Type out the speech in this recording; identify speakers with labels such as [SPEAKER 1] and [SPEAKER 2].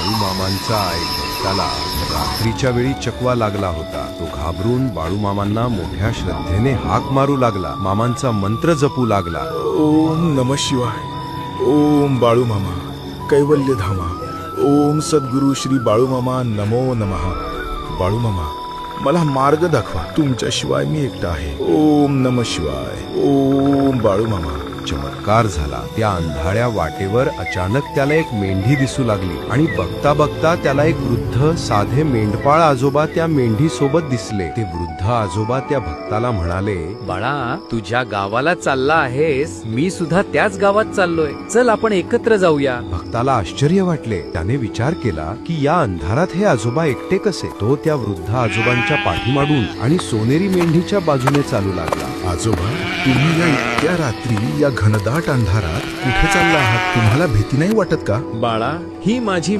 [SPEAKER 1] बाळू मामांचा त्याला भक्ताला रात्रीच्या वेळी चकवा लागला होता. तो घाबरून बाळू मामांना मोठ्या श्रद्धेने हाक मारू लागला. मामांचा मंत्र जपू लागला.
[SPEAKER 2] ओम नम शिवाय. ओम बाळू मामा. कैवल्य धामा. ओम सद्गुरु श्री बाळू मामा नमो नमः. बाळू मामा मला मार्ग दाखवा. तुमच्याशिवाय मी एकटा आहे. ओम नम शिवाय. ओम बाळू मामा.
[SPEAKER 1] चमत्कार झाला. त्या अंधाळ्या वाटेवर अचानक त्याला एक मेंढी दिसू लागली आणि बघता बघता त्याला एक वृद्ध साधे मेंढपाळ आजोबा त्या मेंढी सोबत दिसले. ते वृद्ध आजोबा त्या भक्ताला म्हणाले
[SPEAKER 3] बाळा तुझ्या गावाला चालला आहेस. मी सुद्धा त्याच गावात चाललोय. चल आपण एकत्र जाऊया.
[SPEAKER 1] भक्ताला आश्चर्य वाटले. त्याने विचार केला की या अंधारात हे आजोबा एकटे कसे? तो त्या वृद्ध आजोबांच्या पाठीमागून आणि सोनेरी मेंढीच्या बाजूने चालू लागला.
[SPEAKER 2] आजोबा तुम्ही या इतक्या रात्री या घनदाट अंधारात कुठे चालला आहात? तुम्हाला भीती नाही वाटत का?
[SPEAKER 3] बाळा ही माझी